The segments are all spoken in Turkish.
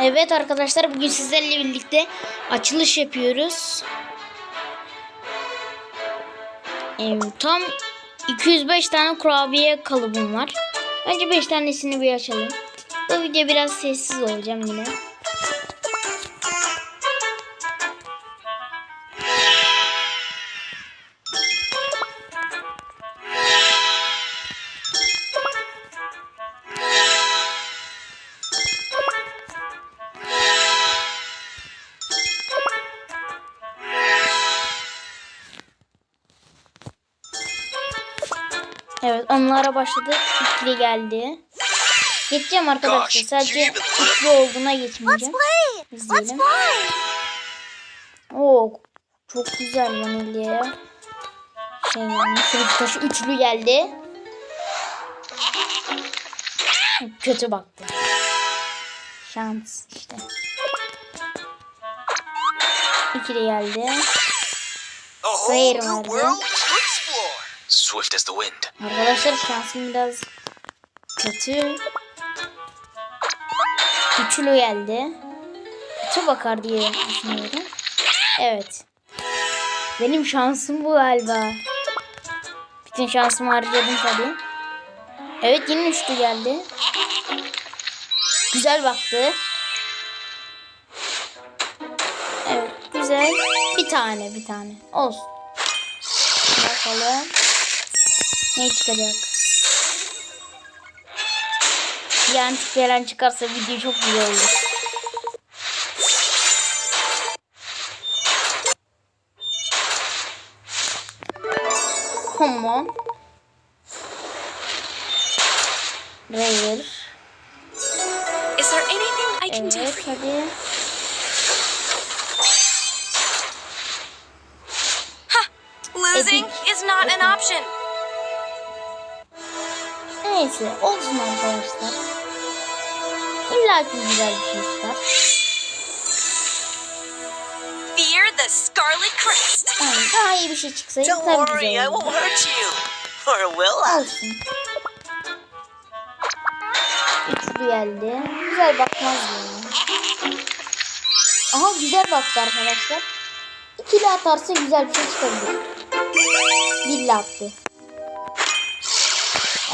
Evet arkadaşlar bugün sizlerle birlikte açılış yapıyoruz. Ee, tam 205 tane kurabiye kalıbım var. Önce 5 tanesini bir açalım. Bu video biraz sessiz olacağım yine. Onlara başladı. İkili geldi. Geçeceğim arkadaşlar. Sadece üçlü olduğuna geçmeyeceğim. İzleyelim. Oo, çok güzel vanilyaya. Şey yani taşı üçlü geldi. Kötü baktı. Şans işte. İkili geldi. New vardı. Swift as the wind. Arkadaşlar şansım biraz kötü. Üçlü geldi. Kötü bakar diye düşünüyorum. Evet. Benim şansım bu galiba. Bütün şansımı harcadım tabii. Evet yine üçlü geldi. Güzel baktı. Evet güzel. Bir tane bir tane. Olsun. Bakalım. Ne çıkacak? Bir antik gelen çıkarsa video çok güzel olur. Come. Rare. Is there anything I can do for you? Losing is not an option. Neyse olsun arkadaşlar. İlla ki güzel bir şey çıkar. Fear the Scarlet Crest. Yani daha iyi bir şey çıksaydı Don't tabii worry, I güzel won't olurdu. hurt you. Or will I? Olsun. Üçlü geldi. Güzel bakmaz yani. Aha güzel baktı arkadaşlar. İkili atarsa güzel bir şey çıkabilir. Birli attı.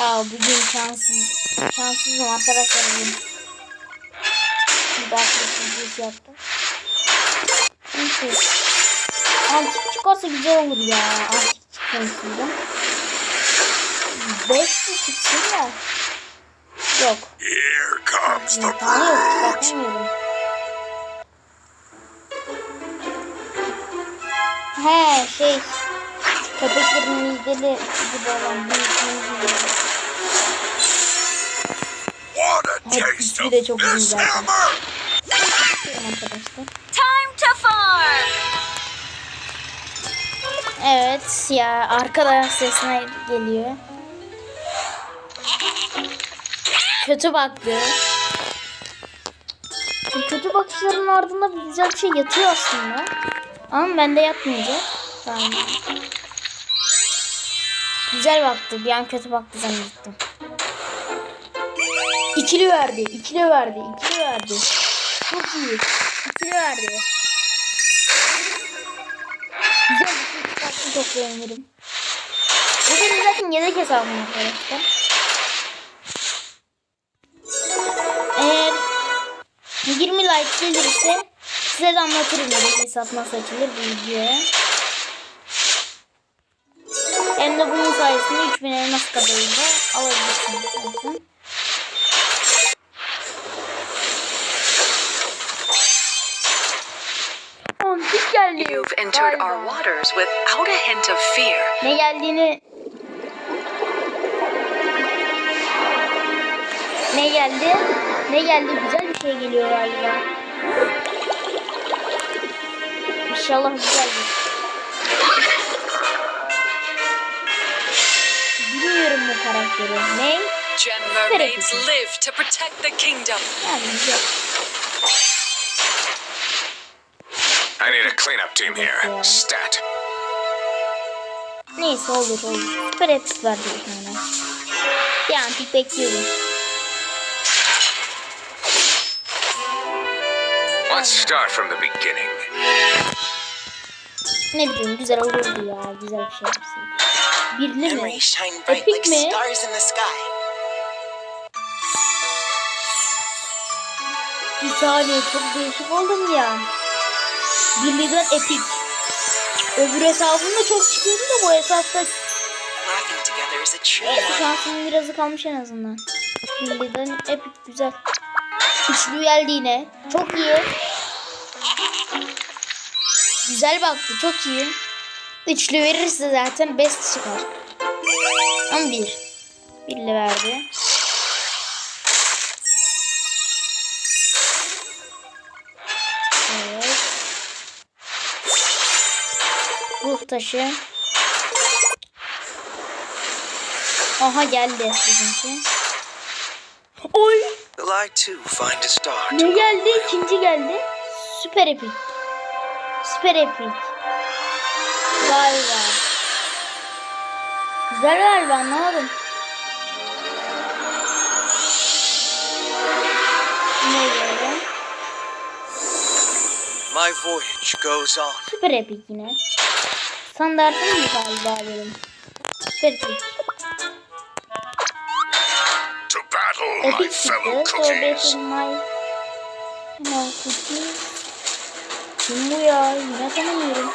Ya bugün şanssız. Şanssızım arkadaşlar bugün. Bir şey yaptım. Neyse. Antik çıkarsa güzel olur ya. Antik çıkmasın. 5 çıksın da. Yok. Here comes yok çıkartamıyorum. He şey. Köpeklerin lideri gibi olan bir ismini biliyorum. What a Hep taste ismi of de çok arkadaşlar. Time to farm. Evet ya arkadaş sesine geliyor. Kötü baktı. Bu kötü bakışların ardında bir güzel bir şey yatıyor aslında. Ama bende yatmayacak. Tamam. Güzel baktı. Bir an kötü baktı zannettim. İkili verdi. ikili verdi. ikili verdi. Çok iyi. İkili verdi. Güzel bir şey çok beğenirim. Bu benim zaten yedek hesabım arkadaşlar. Eğer 20 like gelirse size de anlatırım yedek hesap nasıl açılır bu videoya. Hem de bunun sayesinde 3000 elmas kadarıyla alabilirsiniz zaten. Antik geldi. You've entered our waters without a hint of fear. Ne geldiğini Ne geldi? Ne geldi? Güzel bir şey geliyor galiba. İnşallah güzeldir. Bilmiyorum bu karakteri. Ne? Gem mermaids live to protect the kingdom. Yani güzel. I need a cleanup team here. Stat. Neyse olur olur. Süper epic verdi bir tane. Bir antik bekliyorum. Let's start from the beginning. Ne bileyim güzel olurdu ya. Güzel bir şey yapsın. Birli mi? Memories shine bright Epic like mi? stars in the sky. Bir saniye çok değişik oldum ya. Birliden epik. Öbür hesabımda çok çıkıyordu da bu hesapta şansımın birazı kalmış en azından. Birliden epik güzel. Üçlü geldi yine. Çok iyi. Güzel baktı çok iyi. Üçlü verirse zaten best çıkar. 11. Birli verdi. Taşı. Aha geldi bizimki. Oy! Ne geldi? İkinci geldi. Süper epik. Süper epik. Galiba. Güzel galiba anlamadım. My voyage goes on. Süper epik yine. Standartım mı galiba benim? Battle, my Epik fellow çıktı. Sonra cookies. my Hello cookies. Kim bu ya? Yine tanımıyorum.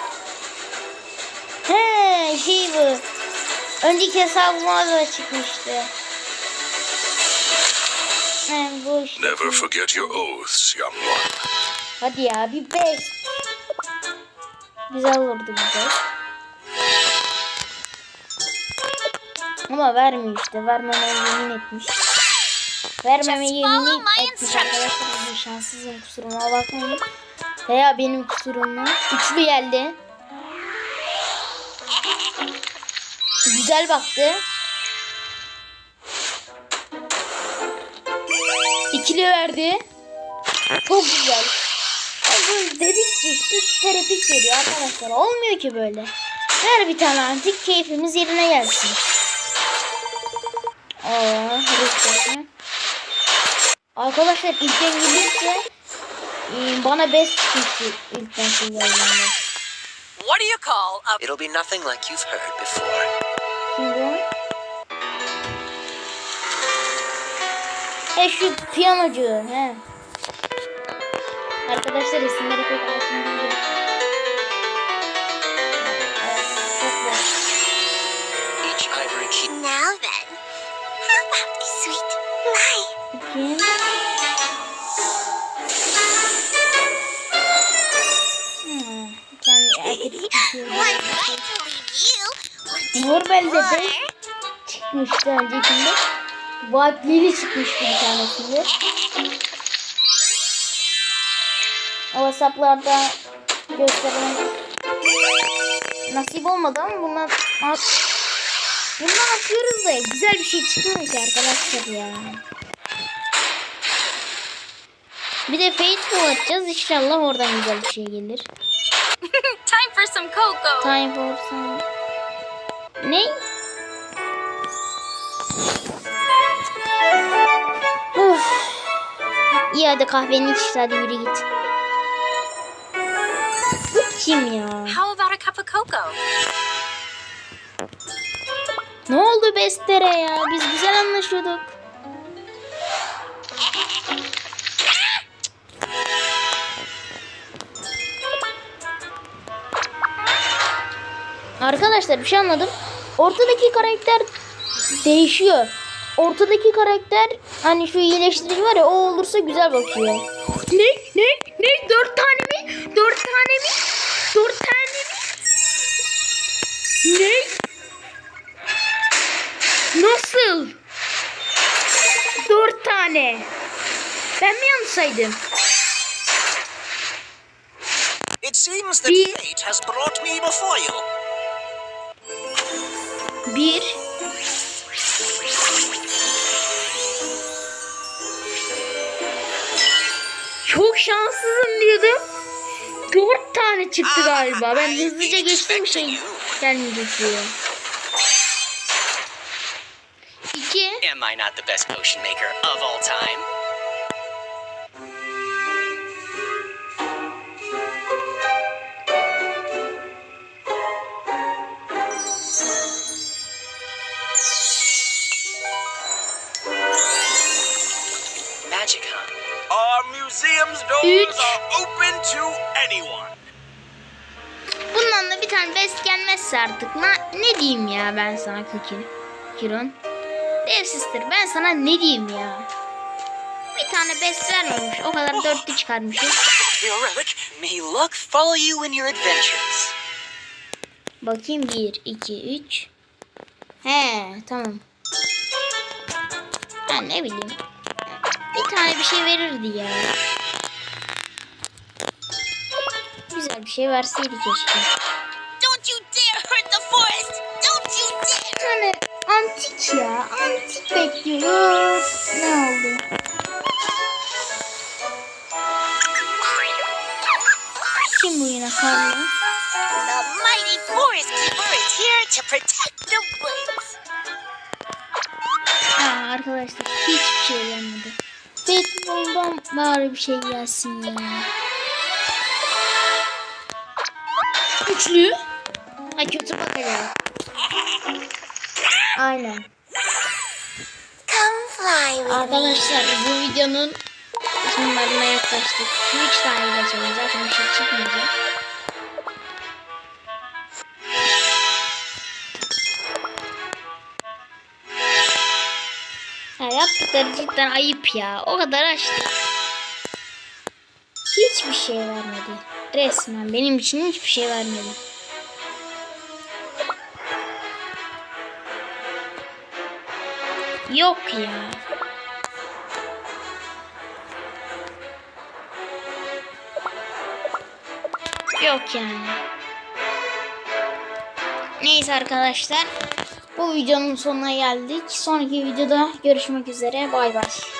He şey bu. Önceki hesabıma da çıkmıştı. He bu işte. Never forget your oaths, young one. Hadi ya bir beş. Güzel olurdu bir beş. Ama vermiyor işte. Vermemeye yemin etmiş. Vermemeye yemin etmiş arkadaşlar. Şanssızım kusuruma bakmayın. Veya benim kusurum mu? Üçlü geldi. Güzel baktı. İkili verdi. Çok güzel. Böyle dedikçe işte süper epik veriyor arkadaşlar. Olmuyor ki böyle. Ver bir tane antik keyfimiz yerine gelsin. Aa. Arkadaşlar ilkten gelirse e, bana best çıkmıştı ilkten geldiğinde. What do you call a It'll be nothing like you've heard before. Bu? He şu piyanocu. He. Arkadaşlar isimleri pek. Now then, you. One Norbel'de de çıkmıştı öncekinde. Vaatli'li çıkmıştı bir tanesinde. O hesaplarda gösteren nasip olmadı ama bundan bundan atıyoruz da güzel bir şey çıkmıyor ki arkadaşlar ya. Bir de Faithful atacağız. İnşallah oradan güzel bir şey gelir. Time for some cocoa. Time for some... Ne? Uf. İyi hadi kahveni iç hadi yürü git. Bu kim ya? How about a cup of cocoa? Ne oldu Bestere ya? Biz güzel anlaşıyorduk. Arkadaşlar bir şey anladım. Ortadaki karakter değişiyor. Ortadaki karakter hani şu iyileştirici var ya o olursa güzel bakıyor. Ne? Ne? Ne? Dört tane mi? Dört tane mi? Dört tane Nasıl? Dört tane. Ben mi yanlışsaydım? It seems that bir, fate has brought me before you. Bir. Çok şanssızım diyordum. Dört tane çıktı ah, galiba. Ben hızlıca geçtim şey gelmeyecek diyor. 2. Am I not the best potion maker of all time? Magic, huh? Our museum's doors are open to anyone. Bundan da bir tane best gelmezse artık. Ne, ne diyeyim ya ben sana Kokin? Kiron. Dev sister ben sana ne diyeyim ya. Bir tane best vermemiş. O kadar dörtlü çıkarmışız. Bakayım 1, 2, 3. He tamam. Ben ne bileyim. Bir tane bir şey verirdi ya. Güzel bir şey verseydi keşke. Bekliyoruz. Ne oldu? Kim bu yine Karlı? The mighty forest keeper is here to protect the woods. Aa, arkadaşlar hiçbir şey gelmedi. Batman'dan bari bir şey gelsin ya. Üçlü. Ay kötü bakacağım. Aynen. Arkadaşlar bu videonun sonlarına yaklaştık. Şu üç tane geçelim. Zaten bir şey çıkmayacak. Ya yaptıkları cidden ayıp ya. O kadar açtık. Hiçbir şey vermedi. Resmen benim için hiçbir şey vermedi. Yok ya. Yok yani. Neyse arkadaşlar. Bu videonun sonuna geldik. Sonraki videoda görüşmek üzere. Bay bay.